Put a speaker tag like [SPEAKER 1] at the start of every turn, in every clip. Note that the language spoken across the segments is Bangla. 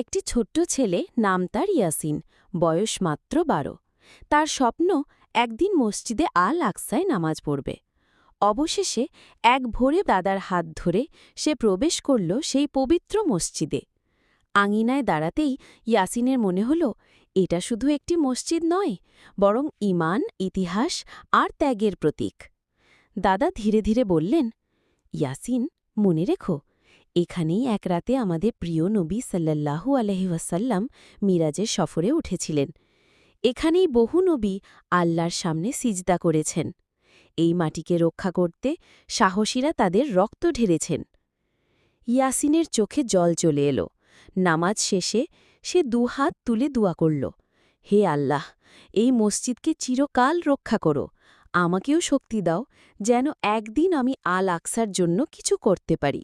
[SPEAKER 1] একটি ছোট্ট ছেলে নাম তার ইয়াসিন, বয়স মাত্র বারো। তার স্বপ্ন, একদিন মসজিদে আল আকসায় নামাজ পড়বে। অবশেষে এক ভোরে দাদার হাত ধরে সে প্রবেশ করল সেই পবিত্র মসজিদে। আঙিনায় দাঁড়াতেই ইয়াসিনের মনে হল, এটা শুধু একটি মসজিদ নয়, বরং ইমান ইতিহাস আর ত্যাগের প্রতীক। দাদা ধীরে ধীরে বললেন, ইয়াসিন, মনে রেখো এখানেই এক রাতে আমাদের প্রিয় নবী সাল্লাল্লাহু আলহিউসাল্লাম মিরাজের সফরে উঠেছিলেন। এখানেই বহু নবী আল্লাহর সামনে সিজদা করেছেন। এই মাটিকে রক্ষা করতে সাহসীরা তাদের রক্ত ঢেলেছেন। ইয়াসিনের চোখে জল চলে এলো। নামাজ শেষে সে দুহাত তুলে দোয়া করল, হে আল্লাহ, এই মসজিদকে চিরকাল রক্ষা করো। আমাকেও শক্তি দাও যেন একদিন আমি আল আকসার জন্য কিছু করতে পারি।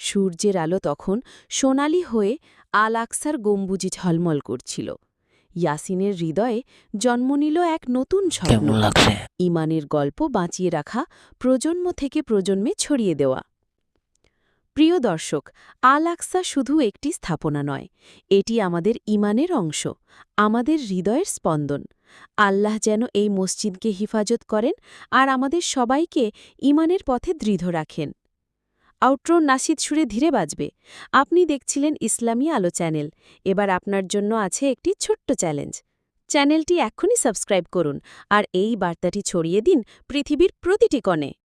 [SPEAKER 1] সূর্যের আলো তখন সোনালি হয়ে আল আকসার গম্বুজি ঝলমল করছিল। ইয়াসিনের হৃদয়ে জন্ম নিল এক নতুন স্বপ্ন। ইমানের গল্প বাঁচিয়ে রাখা প্রজন্ম থেকে প্রজন্মে ছড়িয়ে দেওয়া। প্রিয় দর্শক আল আকসা শুধু একটি স্থাপনা নয় এটি আমাদের ইমানের অংশ আমাদের হৃদয়ের স্পন্দন। আল্লাহ যেন এই মসজিদকে হিফাজত করেন আর আমাদের সবাইকে ইমানের পথে দৃঢ় রাখেন। আউট্রো নাসিদ সুরে ধীরে বাজবে। আপনি দেখছিলেন ইসলামী আলো চ্যানেল। এবার আপনার জন্য আছে একটি ছোট্ট চ্যালেঞ্জ। চ্যানেলটি এখনই সাবস্ক্রাইব করুন আর এই বার্তাটি ছড়িয়ে দিন পৃথিবীর প্রতিটি কোণে।